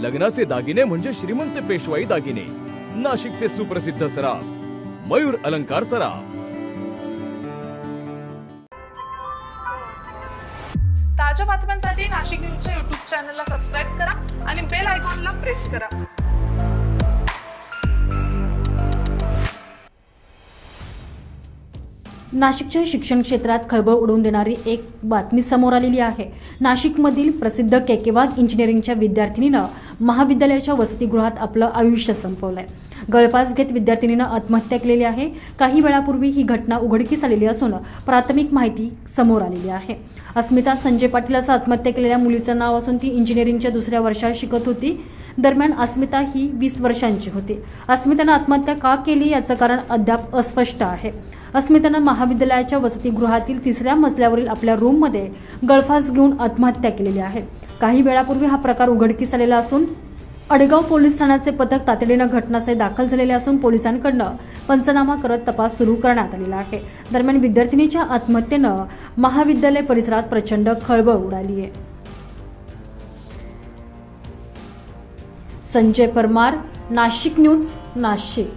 लग्नाचे दागिने म्हणजे श्रीमंत पेशवाई दागिने. नाशिकचे सुप्रसिद्ध सराफ मयूर अलंकार सराफ. ताज्या बातम्यांसाठी नाशिक न्यूजच्या युट्यूब चॅनलला सबस्क्राईब करा आणि बेल आयकॉनला प्रेस करा. नाशिकच्या शिक्षण क्षेत्रात खळबळ उडवून देणारी एक बातमी समोर आलेली आहे. नाशिकमधील प्रसिद्ध केकेवाग इंजिनिअरिंगच्या विद्यार्थिनीनं महाविद्यालयाच्या वसतिगृहात आपलं आयुष्य संपवलंय. गळपास घेत विद्यार्थिनीनं आत्महत्या केलेली आहे. काही वेळापूर्वी ही घटना उघडकीस आलेली असून प्राथमिक माहिती समोर आलेली आहे. अस्मिता संजय पाटील असं आत्महत्या केलेल्या मुलीचं नाव असून ती इंजिनिअरिंगच्या दुसऱ्या वर्षात शिकत होती. दरम्यान अस्मिता ही वीस वर्षांची होती. अस्मितानं आत्महत्या का केली याचं कारण अद्याप अस्पष्ट आहे. अस्मितानं महाविद्यालयाच्या वसतिगृहातील तिसऱ्या मजल्यावरील आपल्या रूममध्ये गळफास घेऊन आत्महत्या केलेली आहे. काही वेळापूर्वी हा प्रकार उघडकीस आलेला असून अडगाव पोलीस ठाण्याचे पथक तातडीनं घटनास्थळी दाखल झालेले असून पोलिसांकडनं पंचनामा करत तपास सुरू करण्यात आलेला आहे. दरम्यान विद्यार्थिनीच्या आत्महत्येनं महाविद्यालय परिसरात प्रचंड खळबळ उडाली आहे. संजय परमार नाशिक न्यूज नाशिक.